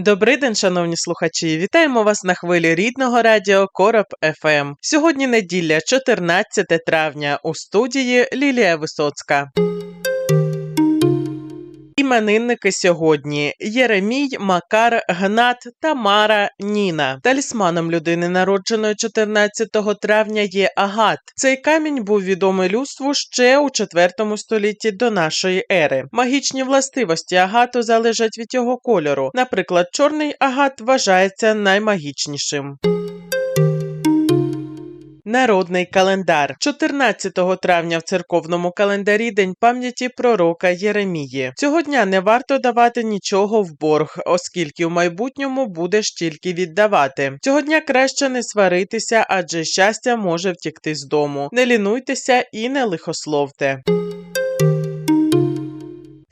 Добрий день, шановні слухачі! Вітаємо вас на хвилі рідного радіо Короб ФМ. Сьогодні неділя, 14 травня. У студії Лілія Висоцька. Іменинники сьогодні Єремій, Макар, Гнат, Тамара, Ніна. Талісманом людини, народженої 14 травня, є агат. Цей камінь був відомий людству ще у 4 столітті до нашої ери. Магічні властивості агату залежать від його кольору. Наприклад, чорний агат вважається наймагічнішим. Народний календар 14 травня в церковному календарі День пам'яті пророка Єремії. Цього дня не варто давати нічого в борг, оскільки в майбутньому будеш тільки віддавати. Цього дня краще не сваритися, адже щастя може втікти з дому. Не лінуйтеся і не лихословте.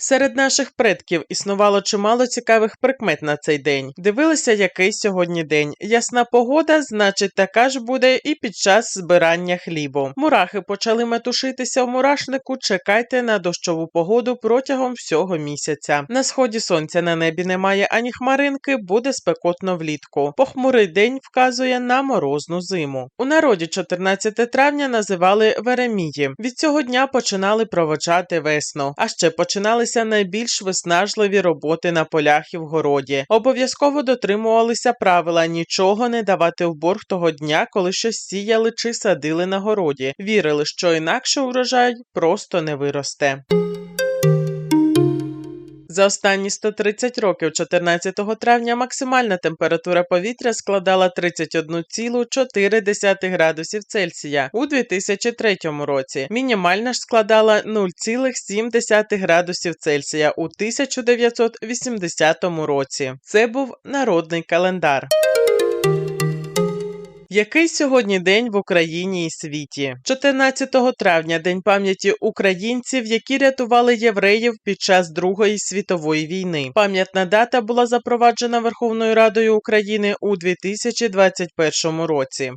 Серед наших предків існувало чимало цікавих прикмет на цей день. Дивилися, який сьогодні день. Ясна погода, значить, така ж буде і під час збирання хлібу. Мурахи почали метушитися в мурашнику. Чекайте на дощову погоду протягом всього місяця. На сході сонця на небі немає ані хмаринки, буде спекотно влітку. Похмурий день вказує на морозну зиму. У народі 14 травня називали Веремії. Від цього дня починали проводжати весну, а ще починалися найбільш виснажливі роботи на полях і в городі. Обов'язково дотримувалися правила нічого не давати в борг того дня, коли щось сіяли чи садили на городі. Вірили, що інакше урожай просто не виросте. За останні 130 років 14 травня максимальна температура повітря складала 31,4 градусів Цельсія у 2003 році. Мінімальна ж складала 0,7 градусів Цельсія у 1980 році. Це був народний календар. Який сьогодні день в Україні і світі? 14 травня День пам'яті українців, які рятували євреїв під час Другої світової війни. Пам'ятна дата була запроваджена Верховною Радою України у 2021 році.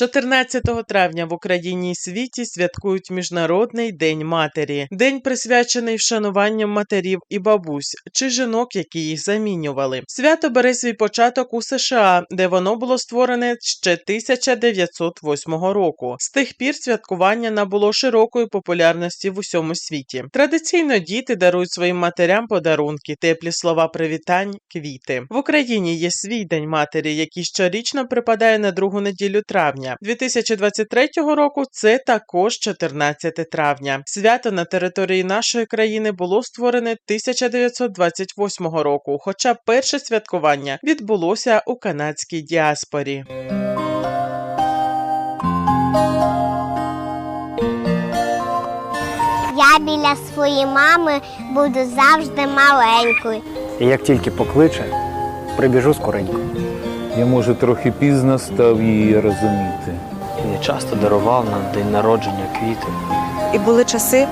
14 травня в Україні і світі святкують Міжнародний день матері, день присвячений вшануванням матерів і бабусь чи жінок, які їх замінювали. Свято бере свій початок у США, де воно було створене ще 1908 року. З тих пір святкування набуло широкої популярності в усьому світі. Традиційно діти дарують своїм матерям подарунки, теплі слова привітань, квіти. В Україні є свій день матері, який щорічно припадає на другу неділю травня. 2023 року це також 14 травня. Свято на території нашої країни було створене 1928 року, хоча перше святкування відбулося у канадській діаспорі. Я біля своєї мами буду завжди маленькою. І як тільки покличе, прибіжу скоренько. Я, може, трохи пізно став її розуміти. Я часто дарував на день народження квіти. І були часи,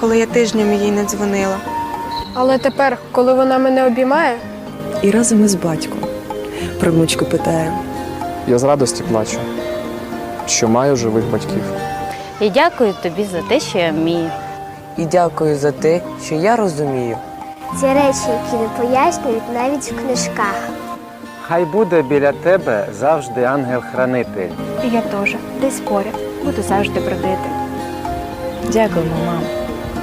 коли я тижнями їй не дзвонила. Але тепер, коли вона мене обіймає, І разом із батьком про внучку питає. Я з радості плачу, що маю живих батьків. І дякую тобі за те, що я вмію. І дякую за те, що я розумію. Ці речі, які не пояснюють навіть в книжках. Хай буде біля тебе завжди ангел-хранитель. і я теж десь поряд буду завжди бродити. Дякуємо, мам,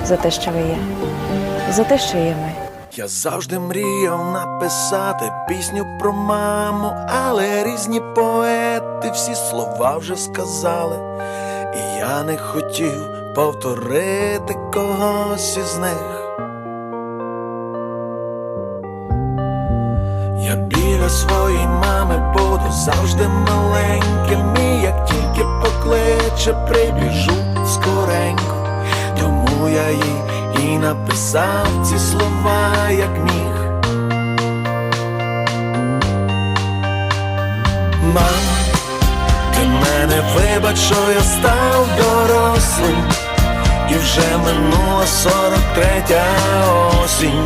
за те, що ви є, за те, що є ми. Я завжди мріяв написати пісню про маму, але різні поети всі слова вже сказали, і я не хотів повторити когось із них. Біля своєї мами буду завжди маленьким, і як тільки покличе, прибіжу скоренько, тому я їй і написав ці слова, як міг. Мам, ти мене вибач, що я став дорослим, і вже минула сорок третя осінь,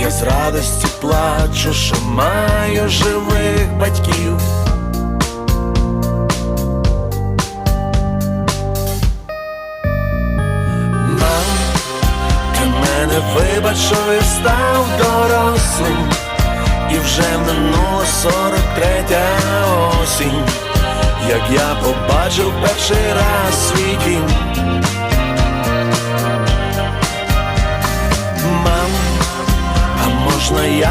я з радості плачу, що маю живих батьків. Мам, ти мене вибач, що я став дорослим, і вже минула сорок третя осінь як я побачив перший раз свій дім.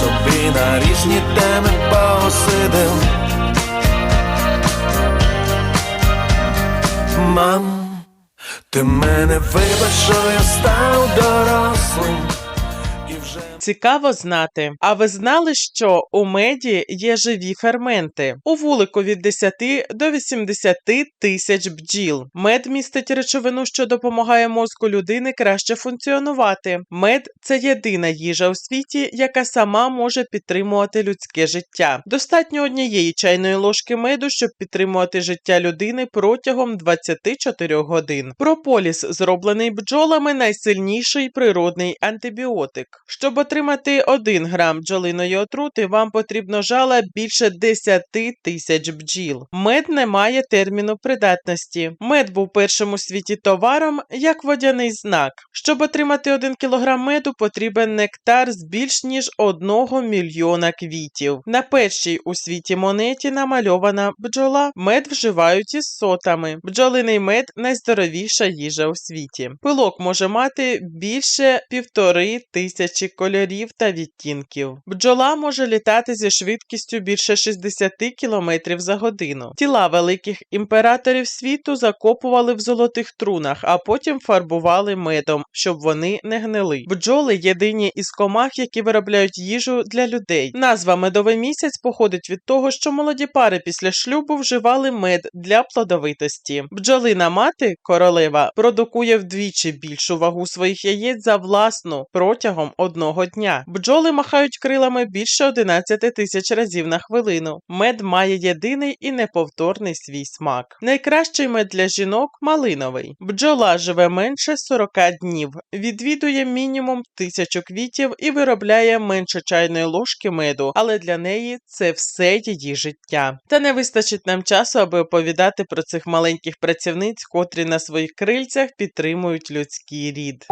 собі на різні теми посидим. Мам, ти мене вибач, що я став дорослим. Цікаво знати. А ви знали, що у меді є живі ферменти? У вулику від 10 до 80 тисяч бджіл. Мед містить речовину, що допомагає мозку людини краще функціонувати. Мед це єдина їжа у світі, яка сама може підтримувати людське життя. Достатньо однієї чайної ложки меду, щоб підтримувати життя людини протягом 24 годин. Прополіс, зроблений бджолами, найсильніший природний антибіотик. Щоб отримати 1 грам бджолиної отрути, вам потрібно жала більше 10 тисяч бджіл. Мед не має терміну придатності. Мед був першим у світі товаром як водяний знак. Щоб отримати 1 кілограм меду, потрібен нектар з більш ніж 1 мільйона квітів. На першій у світі монеті намальована бджола. Мед вживають із сотами. Бджолиний мед найздоровіша їжа у світі. Пилок може мати більше півтори тисячі кольорів та відтінків. Бджола може літати зі швидкістю більше 60 км за годину. Тіла великих імператорів світу закопували в золотих трунах, а потім фарбували медом, щоб вони не гнили. Бджоли єдині із комах, які виробляють їжу для людей. Назва медовий місяць походить від того, що молоді пари після шлюбу вживали мед для плодовитості. Бджолина мати, королева, продукує вдвічі більшу вагу своїх яєць за власну протягом одного дня. Бджоли махають крилами більше 11 тисяч разів на хвилину. Мед має єдиний і неповторний свій смак. Найкращий мед для жінок малиновий. Бджола живе менше 40 днів, відвідує мінімум тисячу квітів і виробляє менше чайної ложки меду, але для неї це все її життя. Та не вистачить нам часу, аби оповідати про цих маленьких працівниць, котрі на своїх крильцях підтримують людський рід.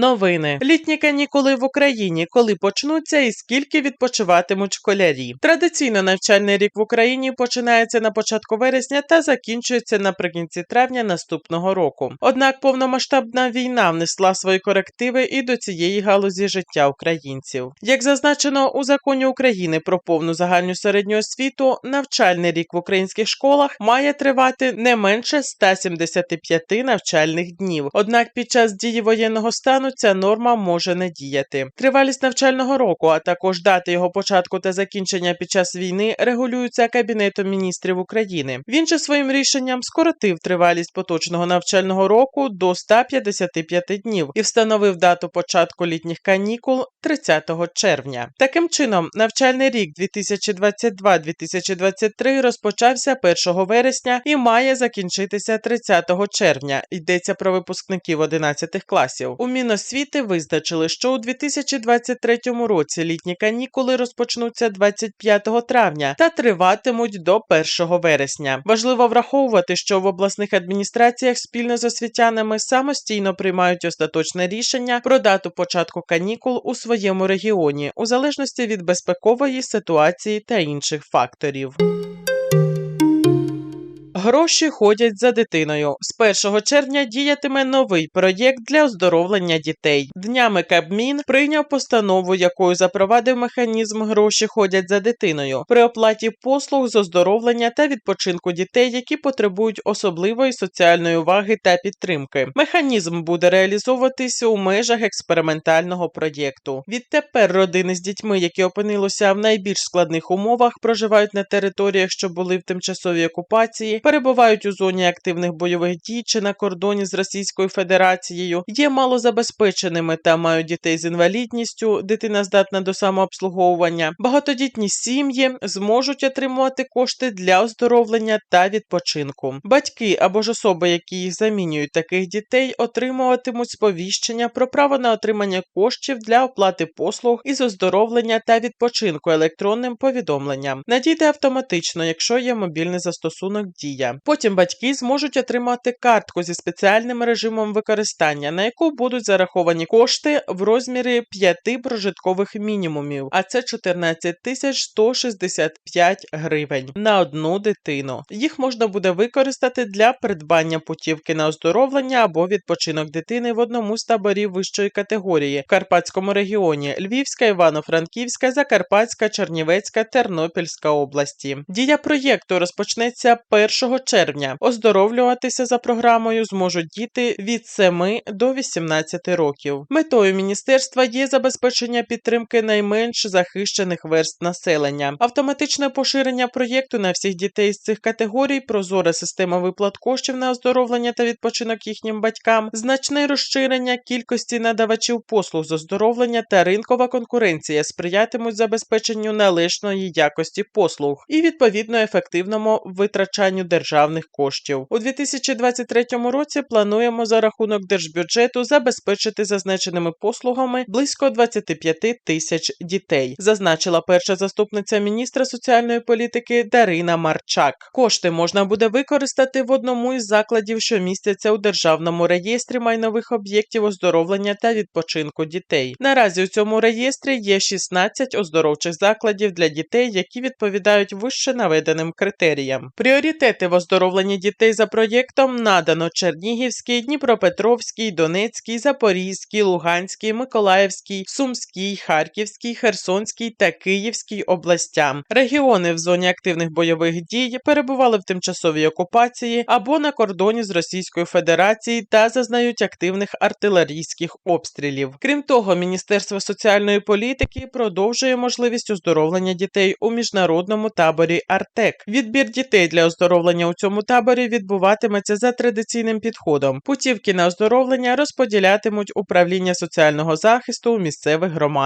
Новини літні канікули в Україні, коли почнуться і скільки відпочиватимуть школярі. Традиційно навчальний рік в Україні починається на початку вересня та закінчується наприкінці травня наступного року. Однак повномасштабна війна внесла свої корективи і до цієї галузі життя українців. Як зазначено у законі України про повну загальну середню освіту, навчальний рік в українських школах має тривати не менше 175 навчальних днів. Однак під час дії воєнного стану ця норма може не діяти. Тривалість навчального року, а також дати його початку та закінчення під час війни регулюються Кабінетом міністрів України. Він же своїм рішенням скоротив тривалість поточного навчального року до 155 днів і встановив дату початку літніх канікул 30 червня. Таким чином, навчальний рік 2022-2023 розпочався 1 вересня і має закінчитися 30 червня. Йдеться про випускників 11 класів. У Міносвіти визначили, що у 2023 році літні канікули розпочнуться 25 травня та триватимуть до 1 вересня. Важливо враховувати, що в обласних адміністраціях спільно з освітянами самостійно приймають остаточне рішення про дату початку канікул у своєму регіоні, у залежності від безпекової ситуації та інших факторів. Гроші ходять за дитиною. З 1 червня діятиме новий проєкт для оздоровлення дітей. Днями Кабмін прийняв постанову, якою запровадив механізм гроші ходять за дитиною при оплаті послуг з оздоровлення та відпочинку дітей, які потребують особливої соціальної уваги та підтримки. Механізм буде реалізовуватися у межах експериментального проєкту. Відтепер родини з дітьми, які опинилися в найбільш складних умовах, проживають на територіях, що були в тимчасовій окупації перебувають у зоні активних бойових дій чи на кордоні з Російською Федерацією, є малозабезпеченими та мають дітей з інвалідністю, дитина здатна до самообслуговування. Багатодітні сім'ї зможуть отримувати кошти для оздоровлення та відпочинку. Батьки або ж особи, які їх замінюють таких дітей, отримуватимуть сповіщення про право на отримання коштів для оплати послуг із оздоровлення та відпочинку електронним повідомленням. Надійде автоматично, якщо є мобільний застосунок дія. Потім батьки зможуть отримати картку зі спеціальним режимом використання, на яку будуть зараховані кошти в розмірі 5 прожиткових мінімумів, а це 14 тисяч 165 гривень на одну дитину. Їх можна буде використати для придбання путівки на оздоровлення або відпочинок дитини в одному з таборів вищої категорії в Карпатському регіоні: Львівська, Івано-Франківська, Закарпатська, Чернівецька, Тернопільська області. Дія проєкту розпочнеться 1 червня. Оздоровлюватися за програмою зможуть діти від 7 до 18 років. Метою міністерства є забезпечення підтримки найменш захищених верст населення, автоматичне поширення проєкту на всіх дітей з цих категорій, прозора система виплат коштів на оздоровлення та відпочинок їхнім батькам, значне розширення кількості надавачів послуг з оздоровлення та ринкова конкуренція сприятимуть забезпеченню належної якості послуг і відповідно ефективному витрачанню державних коштів. У 2023 році плануємо за рахунок держбюджету забезпечити зазначеними послугами близько 25 тисяч дітей, зазначила перша заступниця міністра соціальної політики Дарина Марчак. Кошти можна буде використати в одному із закладів, що містяться у державному реєстрі майнових об'єктів оздоровлення та відпочинку дітей. Наразі у цьому реєстрі є 16 оздоровчих закладів для дітей, які відповідають вище наведеним критеріям. Пріоритети в оздоровленні дітей за проєктом надано Чернігівський, Дніпропетровський, Донецький, Запорізький, Луганський, Миколаївський, Сумський, Харківський, Херсонський та Київський областям. Регіони в зоні активних бойових дій перебували в тимчасовій окупації або на кордоні з Російською Федерацією та зазнають активних артилерійських обстрілів. Крім того, Міністерство соціальної політики продовжує можливість оздоровлення дітей у міжнародному таборі Артек. Відбір дітей для оздоровлення Навчання у цьому таборі відбуватиметься за традиційним підходом. Путівки на оздоровлення розподілятимуть управління соціального захисту у місцевих громадах.